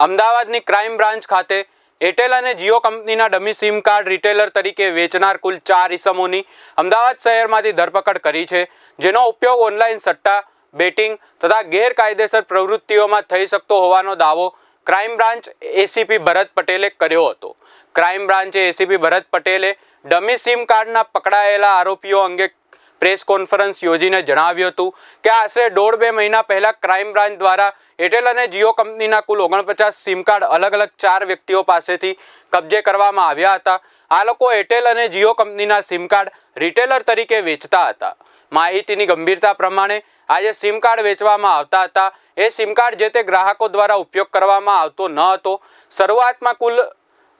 અમદાવાદની crime branch ખાતે Airtel અને જીઓ કંપનીના ડમી સિમ કાર્ડ રિટેલર તરીકે વેચનાર કુલ ચાર ઇસમોની અમદાવાદ શહેરમાંથી ધરપકડ કરી છે, જેનો ઉપયોગ ઓનલાઈન સટ્ટા, બેટિંગ તથા ગેરકાયદેસર પ્રવૃત્તિઓમાં થઈ શકતો હોવાનો દાવો ક્રાઇમ બ્રાન્ચ એસીપી ભરત પટેલે કર્યો હતો. ક્રાઇમ બ્રાન્ચે એસીપી ભરત પટેલે ડમી સિમ કાર્ડના પકડાયેલા આરોપીઓ અંગે પ્રેસ કોન્ફરન્સ યોજીને જણાવ્યું હતું કે આશરે દોઢ બે મહિના પહેલા ક્રાઇમ બ્રાન્ચ દ્વારા એરટેલ અને જીઓ કંપનીના કુલ ઓગણપચાસ સિમ કાર્ડ અલગ અલગ ચાર વ્યક્તિઓ પાસેથી કબજે કરવામાં આવ્યા હતા. આ લોકો એરટેલ અને જીઓ કંપનીના સિમ કાર્ડ રિટેલર તરીકે વેચતા હતા. માહિતીની ગંભીરતા પ્રમાણે આ જે સિમ કાર્ડ વેચવામાં આવતા હતા. એ સિમ કાર્ડ જે તે ગ્રાહકો દ્વારા ઉપયોગ કરવામાં આવતો ન હતો. શરૂઆતમાં કુલ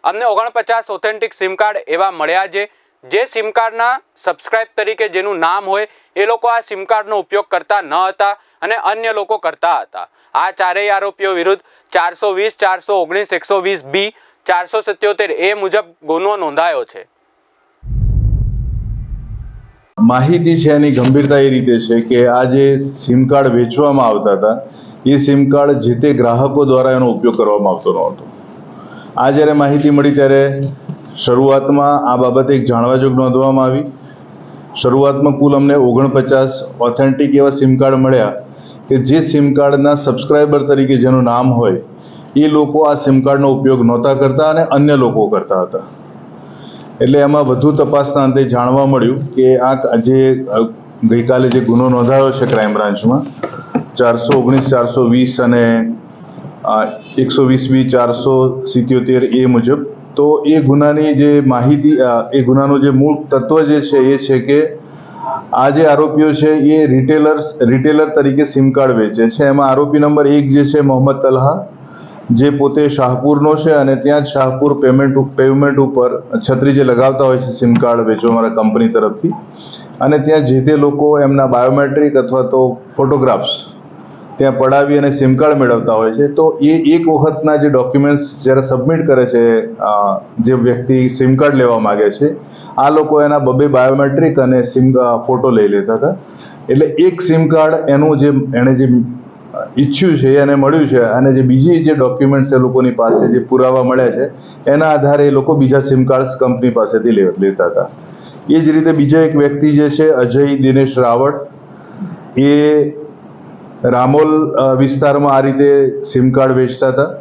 અમને ઓગણપચાસ ઓથેન્ટિક સિમ કાર્ડ એવા મળ્યા છે. જે સિમ કાર્ડના સબસ્ક્રાઇબ તરીકે જેનું નામ હોય, એ લોકો આ સિમ કાર્ડનો ઉપયોગ કરતા ન હતા અને અન્ય લોકો કરતા હતા. આ ચારેય આરોપીઓ વિરુદ્ધ ચારસો વીસ, ચારસો ઓગણીસ, એકસો વીસ બી ચારસો સત્યોતેર એ મુજબ ગુનો નોંધાયો છે. માહિતી છે એની ગંભીરતા એ રીતે છે કે આ જે સિમ કાર્ડ વેચવામાં આવતા હતા, એ સિમ કાર્ડ જે તે ગ્રાહકો દ્વારા એનો ઉપયોગ કરવામાં આવતો ન હતો આ જ્યારે માહિતી મળી ત્યારે શરૂઆતમાં આ બાબતે એક જાણવાજોગ નોંધવામાં આવી. શરૂઆતમાં કુલ અમને ઓગણપચાસ ઓથેન્ટિક એવા સિમ કાર્ડ મળ્યા કે જે સિમ કાર્ડના સબસ્ક્રાઈબર તરીકે જેનું નામ હોય, એ લોકો આ સિમ કાર્ડનો ઉપયોગ નહોતા કરતા અને અન્ય લોકો કરતા હતા. એટલે એમાં વધુ તપાસના અંતે જાણવા મળ્યું કે આ જે ગઈકાલે જે ગુનો નોંધાયો છે ક્રાઇમ બ્રાન્ચમાં ચારસો ઓગણીસ, ચારસો વીસ અને એકસો વીસ બી, ચારસો સિત્યોતેર એ મુજબ તો એ ગુનાની જે માહિતી એ ગુનાનું જે મૂળ તત્વ જે છે, એ છે કે આ જે આરોપીઓ છે, એ રિટેલર્સ રિટેલર તરીકે સિમ કાર્ડ વેચે છે. એમાં આરોપી નંબર એક જે છે, મોહમ્મદ તલહા, જે પોતે શાહપુરનો છે અને ત્યાં જ શાહપુર પેમેન્ટ પેમેન્ટ ઉપર છત્રી જે લગાવતા હોય છે સિમ કાર્ડ વેચવા અમારા કંપની તરફથી. અને ત્યાં જે તે લોકો એમના બાયોમેટ્રિક અથવા તો ફોટોગ્રાફ્સ ત્યાં પડાવી અને સિમ કાર્ડ મેળવતા હોય છે. તો એ એક વખતના જે ડોક્યુમેન્ટ્સ જ્યારે સબમિટ કરે છે જે વ્યક્તિ સિમ કાર્ડ લેવા માગે છે, આ લોકો એના બબે બાયોમેટ્રિક અને સિમ ફોટો લઈ લેતા હતા. એટલે એક સિમ કાર્ડ એનું જે, એણે જે ઈચ્છ્યું છે, એને મળ્યું છે, અને જે બીજી જે ડોક્યુમેન્ટ્સ એ લોકોની પાસે જે પુરાવા મળ્યા છે, એના આધારે એ લોકો બીજા સિમ કાર્ડ્સ કંપની પાસેથી લેતા હતા. એ જ રીતે બીજા એક વ્યક્તિ જે છે, અજય દિનેશ રાવળ, એ રામોલ વિસ્તારમાં આ રીતે સિમ કાર્ડ વેચતા હતા?